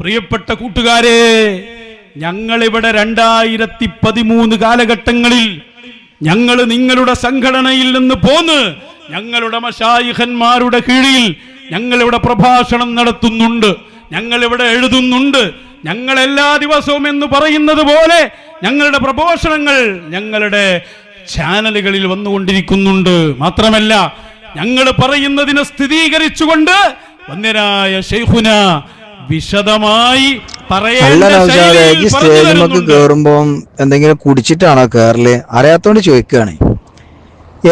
പ്രിയപ്പെട്ട കൂട്ടുകാരെ ഞങ്ങളിവിടെ രണ്ടായിരത്തി പതിമൂന്ന് കാലഘട്ടങ്ങളിൽ ഞങ്ങൾ നിങ്ങളുടെ സംഘടനയിൽ നിന്ന് പോന്ന് ഞങ്ങളുടെ മഷായിഹന്മാരുടെ കീഴിൽ ഞങ്ങളിവിടെ പ്രഭാഷണം നടത്തുന്നുണ്ട് ഞങ്ങളിവിടെ എഴുതുന്നുണ്ട് ഞങ്ങൾ എല്ലാ ദിവസവും എന്ന് പറയുന്നത് പോലെ ഞങ്ങളുടെ പ്രഭാഷണങ്ങൾ ഞങ്ങളുടെ ചാനലുകളിൽ വന്നുകൊണ്ടിരിക്കുന്നുണ്ട്. മാത്രമല്ല ഞങ്ങൾ പറയുന്നതിനെ സ്ഥിരീകരിച്ചുകൊണ്ട് വന്യരായ ഷെയ്ഖുന വിശദമായി അല്ല ഈ സ്റ്റേജിലേക്ക്. കേറുമ്പോ എന്തെങ്കിലും കുടിച്ചിട്ടാണോ കേറൽ? അറിയാത്തോണ്ട് ചോദിക്കുകയാണ്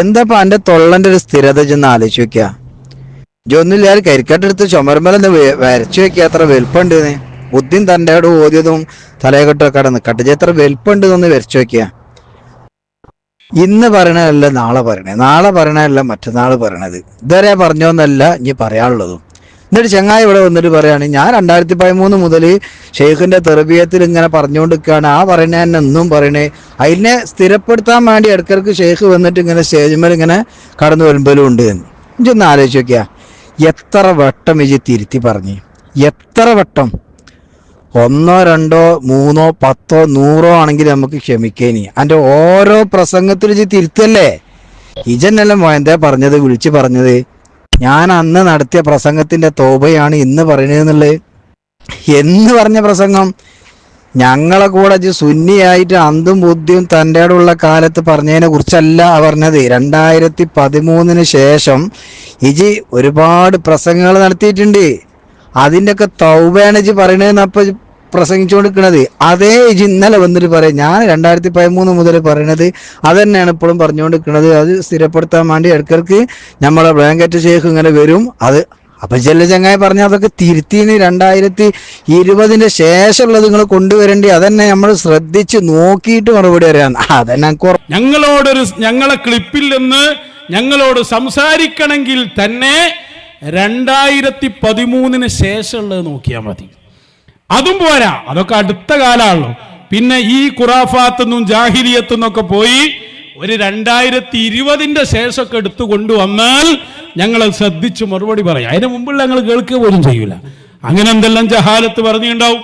എന്താ എന്റെ അന്റെ തൊള്ളന്റെ ഒരു സ്ഥിരത ചെന്ന് ആലോചിച്ച് വെക്ക ജൊന്നില്ലാതെ കരിക്കട്ടെടുത്ത് ചുമരുമ്പലെന്ന് വരച്ചു വെക്കുക അത്ര വലുപ്പുണ്ട് ബുദ്ധിയും തന്റെ അവിടെ ഓതിയതും തലയെക്കെട്ടൊക്കെ കടന്ന് കട്ടിച്ച് എത്ര വലുപ്പുണ്ട് എന്ന് വരച്ചു വെക്കുക ഇന്ന് പറയണതല്ല നാളെ പറയണേ. നാളെ പറയണതല്ല മറ്റന്നാൾ പറയണത്. ഇതുവരെ പറഞ്ഞോന്നല്ല ഇനി പറയാനുള്ളതും. എന്നിട്ട് ചങ്ങായി ഇവിടെ വന്നിട്ട് പറയാണ് ഞാൻ രണ്ടായിരത്തി പതിമൂന്ന് മുതൽ ഷെയ്ഖിന്റെ തെറബിയത്തിൽ ഇങ്ങനെ പറഞ്ഞുകൊണ്ടിരിക്കുകയാണ്. ആ പറയണ എന്നും പറയണേ. അതിനെ സ്ഥിരപ്പെടുത്താൻ വേണ്ടി ഇടക്കിടക്ക് ഷെയ്ഖ് വന്നിട്ട് ഇങ്ങനെ സ്റ്റേജ് മേൽ ഇങ്ങനെ കടന്നു വരുമ്പോഴും ഉണ്ട് എന്ന്. ഇതൊന്ന് ആലോചിച്ച് നോക്കിയാ. എത്ര വട്ടം ഇജി തിരുത്തി പറഞ്ഞു. എത്ര വട്ടം. ഒന്നോ രണ്ടോ മൂന്നോ പത്തോ നൂറോ ആണെങ്കിൽ നമുക്ക് ക്ഷമിക്കേനി. അതിന്റെ ഓരോ പ്രസംഗത്തിലും ഇജി തിരുത്തല്ലേ? ഇജന്നെല്ലാം വേണ്ട പറഞ്ഞത് വിളിച്ചു പറഞ്ഞത്? ഞാൻ അന്ന് നടത്തിയ പ്രസംഗത്തിന്റെ തോബയാണ് ഇന്ന് പറയുന്നതെന്നുള്ളത്. എന്ന് പറഞ്ഞ പ്രസംഗം ഞങ്ങളെ കൂടെ സുന്നിയായിട്ട് അന്തും ബുദ്ധിയും തന്റെ ഉള്ള കാലത്ത് പറഞ്ഞതിനെ കുറിച്ചല്ല പറഞ്ഞത്. രണ്ടായിരത്തി പതിമൂന്നിന് ശേഷം ഇജി ഒരുപാട് പ്രസംഗങ്ങൾ നടത്തിയിട്ടുണ്ട്. അതിന്റെ ഒക്കെ തൗബയാണ് ഇജി പറയണതെന്ന് അപ്പൊ പ്രസംഗിച്ചുകൊണ്ടിരിക്കുന്നത്. അതേ ഇജി ഇന്നലെ വന്നിട്ട് പറയും. ഞാൻ രണ്ടായിരത്തി പതിമൂന്ന് മുതൽ പറയണത് അത് തന്നെയാണ് ഇപ്പോഴും പറഞ്ഞുകൊണ്ടിരിക്കുന്നത്. അത് സ്ഥിരപ്പെടുത്താൻ വേണ്ടി ഇടയ്ക്കിടയ്ക്ക് നമ്മളെ ബ്ലാങ്കറ്റ് ഷേഖ് ഇങ്ങനെ വരും. അത് അപ്പൊ ചെല്ല ചങ്ങായി പറഞ്ഞ അതൊക്കെ തിരുത്തിന് രണ്ടായിരത്തി ഇരുപതിന്റെ ശേഷമുള്ളത് നിങ്ങൾ കൊണ്ടുവരേണ്ടി അതന്നെ നമ്മൾ ശ്രദ്ധിച്ച് നോക്കിയിട്ട് മറുപടി അറിയാം. അതന്നെ ഞങ്ങളോടൊരു ഞങ്ങളെ ക്ലിപ്പിൽ നിന്ന് ഞങ്ങളോട് സംസാരിക്കണമെങ്കിൽ തന്നെ രണ്ടായിരത്തി പതിമൂന്നിന് ശേഷമുള്ളത് നോക്കിയാൽ മതി. അതും പോരാ. അതൊക്കെ അടുത്ത കാലമാണല്ലോ പിന്നെ ഈ ഖുറാഫാത്തെന്നും ജാഹിലിയത്തെന്നൊക്കെ പോയി ഒരു രണ്ടായിരത്തി ഇരുപതിന്റെ ശേഷമൊക്കെ എടുത്തു കൊണ്ടുവന്നാൽ ഞങ്ങൾ ശ്രദ്ധിച്ച് മറുപടി പറയാം. അതിന് മുമ്പുള്ള ഞങ്ങൾ കേൾക്കുക പോലും ചെയ്യൂല. അങ്ങനെ എന്തെല്ലാം ജഹാലത്ത് പറഞ്ഞിട്ടുണ്ടാവും?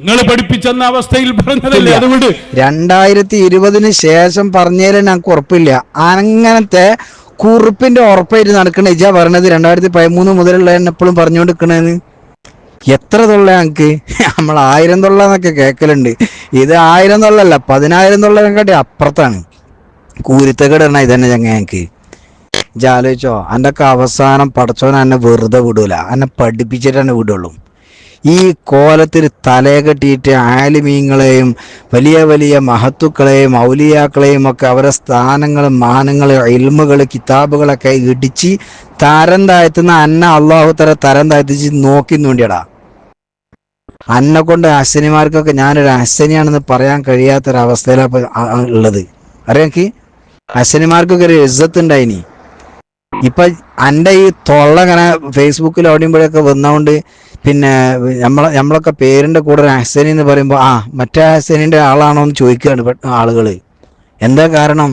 നിങ്ങൾ പഠിപ്പിച്ചെന്ന അവസ്ഥയിൽ പറഞ്ഞതല്ലേ? അതുകൊണ്ട് രണ്ടായിരത്തി ഇരുപതിന് ശേഷം പറഞ്ഞതിൽ ഞങ്ങൾക്ക് ഉറപ്പില്ല. അങ്ങനത്തെ കുറിപ്പിന്റെ ഉറപ്പായിട്ട് നടക്കണ ഇജ പറഞ്ഞത് രണ്ടായിരത്തി പതിമൂന്ന് മുതലുള്ള എപ്പോഴും പറഞ്ഞുകൊണ്ടിരിക്കണേന്ന് എത്ര തൊള്ള ഞങ്ങൾക്ക് നമ്മൾ ആയിരം തൊള്ള എന്നൊക്കെ കേൾക്കലുണ്ട് ഇത് ആയിരം തൊള്ളല്ല പതിനായിരം തൊള്ളതിനെക്കാട്ടി അപ്പുറത്താണ്. കൂരിത്തകടണ ഇതന്നെ ചങ്ങ ഞങ്ങൾക്ക് ജാലോചിച്ചോ എന്റെ ഒക്കെ അവസാനം പടച്ചോൻ എന്നെ വെറുതെ വിടൂല. എന്നെ പഠിപ്പിച്ചിട്ട് തന്നെ വിടുള്ളൂ. ഈ കോലത്തിൽ തലയെ കെട്ടിയിട്ട് ആലിമീങ്ങളെയും വലിയ വലിയ മഹത്തുക്കളെയും ഔലിയാക്കളെയും ഒക്കെ അവരെ സ്ഥാനങ്ങളും മാനങ്ങളും ഇൽമുകൾ കിതാബുകളൊക്കെ ഇടിച്ച് തരം താഴ്ത്തുന്ന അന്ന അള്ളാഹുത്തര തരം താഴ്ത്തിച്ച് നോക്കി നോണ്ടിയടാ അന്നെ കൊണ്ട് അശ്വനിമാർക്കൊക്കെ ഞാനൊരു അശ്വനിയാണെന്ന് പറയാൻ കഴിയാത്തൊരവസ്ഥയിലാണ് ഉള്ളത്. അറിയാക്ക് അശ്വനിമാർക്കൊക്കെ ഒരു ഇജ്ജത്ത് ഉണ്ടായിനി ഇപ്പൊ എന്റെ ഈ തൊള്ള ഇങ്ങനെ ഫേസ്ബുക്കിൽ ഓടിയുമ്പോഴൊക്കെ വന്നതുകൊണ്ട് പിന്നെ നമ്മളെ നമ്മളൊക്കെ പേരിന്റെ കൂടെ ഒരു അശ്വനി എന്ന് പറയുമ്പോൾ ആ മറ്റേ അശ്വനിന്റെ ആളാണോ എന്ന് ചോദിക്കുകയാണ് ആളുകൾ എന്താ കാരണം?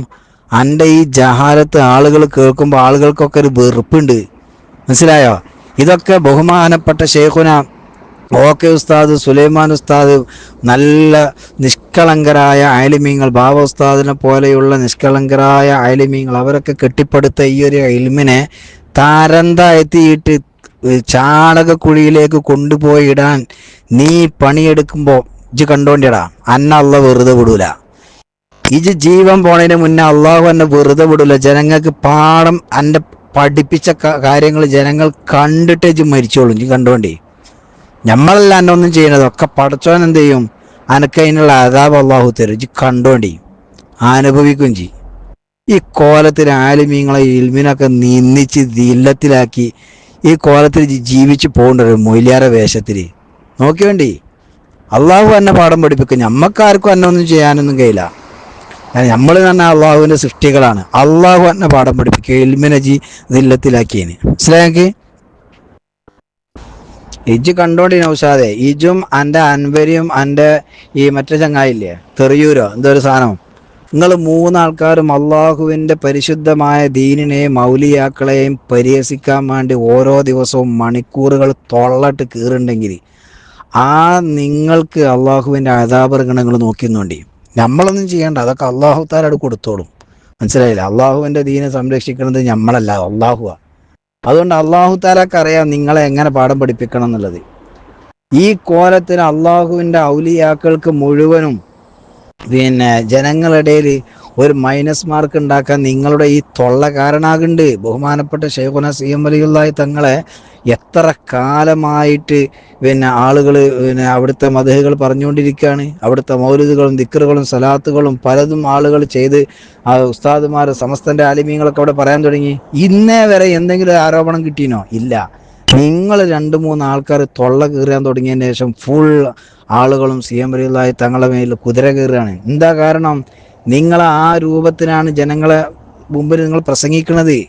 എന്റെ ഈ ജഹാലത്ത് ആളുകൾ കേൾക്കുമ്പോൾ ആളുകൾക്കൊക്കെ ഒരു വെറുപ്പുണ്ട്. മനസ്സിലായോ? ഇതൊക്കെ ബഹുമാനപ്പെട്ട ഷെയ്ഖുന ഓക്കെ ഉസ്താദ് സുലൈമാൻ ഉസ്താദ് നല്ല നിഷ്കളങ്കരായ അയലിമീങ്ങൾ ബാബ ഉസ്താദിനെ പോലെയുള്ള നിഷ്കളങ്കരായ അയലിമീങ്ങൾ അവരൊക്കെ കെട്ടിപ്പടുത്ത ഈ ഒരു ഇൽമിനെ താരന്തായെത്തിയിട്ട് ചാണകക്കുഴിയിലേക്ക് കൊണ്ടുപോയി ഇടാൻ നീ പണിയെടുക്കുമ്പോൾ ഇജ് കണ്ടോണ്ടിടാ. അന്ന അല്ല വെറുതെ വിടൂല. ഇജ് ജീവൻ പോണതിന് മുന്നേ അള്ളാഹു എന്നെ വെറുതെ വിടൂല. ജനങ്ങൾക്ക് പാഠം എന്റെ പഠിപ്പിച്ച കാര്യങ്ങൾ ജനങ്ങൾ കണ്ടിട്ട് ഇജ് മരിച്ചോളും. ഇജ് കണ്ടോണ്ടി. നമ്മളല്ല ഒന്നും ചെയ്യണത്. ഒക്കെ പഠിച്ചോൻ എന്ത് ചെയ്യും? അനക്ക് അതിനുള്ള അതാബ് അള്ളാഹു തരും. കണ്ടോണ്ടി. അനുഭവിക്കും ചെയ്യും ഈ കോലത്തിൽ ആലിമീങ്ങളെ ഇൽമിനൊക്കെ നിന്നിച്ച് ദില്ലത്തിലാക്കി ഈ കോലത്തിൽ ജീവിച്ച് പോകേണ്ട ഒരു മൊയിലാര വേഷത്തിൽ നോക്കി വേണ്ടി അള്ളാഹു എന്നെ പാഠം പഠിപ്പിക്കും. ഞമ്മക്കാർക്കും എന്നെ ഒന്നും ചെയ്യാനൊന്നും കഴിയില്ല. നമ്മൾ തന്നെ അള്ളാഹുവിന്റെ സൃഷ്ടികളാണ്. അള്ളാഹു എന്നെ പാഠം പഠിപ്പിക്കുക ഇൽമിനെ ജി ദില്ലത്തിലാക്കിയതിന് മനസ്സിലാക്കി ഇജ് കണ്ടോണ്ടി നൗഷാദെ. ഇജും എന്റെ അൻവരിയും എന്റെ ഈ മറ്റേ ചങ്ങായില്ലേ? തെറിയൂരോ? എന്തോ ഒരു സാധനം. നിങ്ങൾ മൂന്നാൾക്കാരും അള്ളാഹുവിന്റെ പരിശുദ്ധമായ ദീനിനെയും മൗലിയാക്കളെയും പരിഹസിക്കാൻ വേണ്ടി ഓരോ ദിവസവും മണിക്കൂറുകൾ തൊള്ളട്ട് കീറുണ്ടെങ്കിൽ ആ നിങ്ങൾക്ക് അള്ളാഹുവിന്റെ അതാപർഗണങ്ങൾ നോക്കിയെന്നുണ്ടി നമ്മളൊന്നും ചെയ്യേണ്ട. അതൊക്കെ അള്ളാഹു താലോട് കൊടുത്തോളും. മനസ്സിലായില്ല? അള്ളാഹുവിന്റെ ദീനെ സംരക്ഷിക്കുന്നത് നമ്മളല്ല അള്ളാഹുവാ. അതുകൊണ്ട് അള്ളാഹു താലാക്ക് അറിയാം നിങ്ങളെ എങ്ങനെ പാഠം പഠിപ്പിക്കണം എന്നുള്ളത്. ഈ കോലത്തിന് അള്ളാഹുവിന്റെ ഔലിയാക്കൾക്ക് മുഴുവനും പിന്നെ ജനങ്ങളിടയിൽ ഒരു മൈനസ് മാർക്ക് ഉണ്ടാക്കാൻ നിങ്ങളുടെ ഈ തൊള്ള കാരണാകുണ്ട് ബഹുമാനപ്പെട്ട ഷെയ്ഖുന സി എം തങ്ങളെ എത്ര കാലമായിട്ട് പിന്നെ ആളുകൾ പിന്നെ അവിടുത്തെ മതഹുകൾ പറഞ്ഞുകൊണ്ടിരിക്കുകയാണ്. അവിടുത്തെ മൗലിദുകളും ദിക്കറുകളും സലാത്തുകളും പലതും ആളുകൾ ചെയ്ത് ആ ഉസ്താദുമാർ സമസ്തന്റെ ആലിമീങ്ങളൊക്കെ അവിടെ പറയാൻ തുടങ്ങി. ഇന്നേ വരെ എന്തെങ്കിലും ആരോപണം കിട്ടിയിനോ ഇല്ല. നിങ്ങൾ രണ്ട് മൂന്ന് ആൾക്കാർ തൊള്ള കീറാൻ തുടങ്ങിയതിന് ശേഷം ഫുൾ ആളുകളും സി എം വലിയുള്ളായി തങ്ങളുടെ മേലിൽ കുതിര കീറുകയാണ്. എന്താ കാരണം? നിങ്ങൾ ആ രൂപത്തിനാണ് ജനങ്ങളെ മുമ്പിൽ നിങ്ങൾ പ്രസംഗിക്കുന്നത്.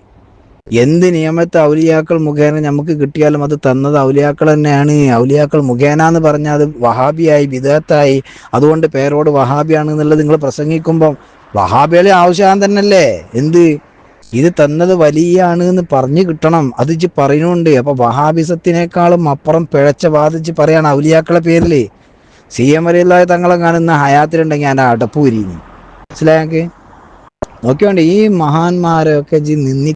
എന്ത് നിയമത്തെ ഔലിയാക്കൾ മുഖേന നമുക്ക് കിട്ടിയാലും അത് തന്നത് ഔലിയാക്കൾ തന്നെയാണ്. ഔലിയാക്കൾ മുഖേന എന്ന് പറഞ്ഞാൽ അത് വഹാബിയായി വിദഗത്തായി അതുകൊണ്ട് പേരോട് വഹാബിയാണ് എന്നുള്ളത് നിങ്ങൾ പ്രസംഗിക്കുമ്പം വഹാബികളെ ആവശ്യം തന്നെയല്ലേ? എന്ത്? ഇത് തന്നത് വലിയാണ് എന്ന് പറഞ്ഞു കിട്ടണം. അത് ഇജ്ജ് പറയുന്നുണ്ട്. അപ്പൊ വഹാബിസത്തിനേക്കാളും അപ്പുറം പിഴച്ച വാദിച്ച് പറയാണ് ഔലിയാക്കളെ പേരിൽ. സി എം വലിയ തങ്ങളെ കാണുന്ന ഹയാത്തിലുണ്ടെങ്കിൽ ഞാൻ അടപ്പൂരി മനസ്സിലായെങ്കിൽ നോക്കിയോണ്ട് ഈ മഹാന്മാരെയൊക്കെ ജി നിന്ദി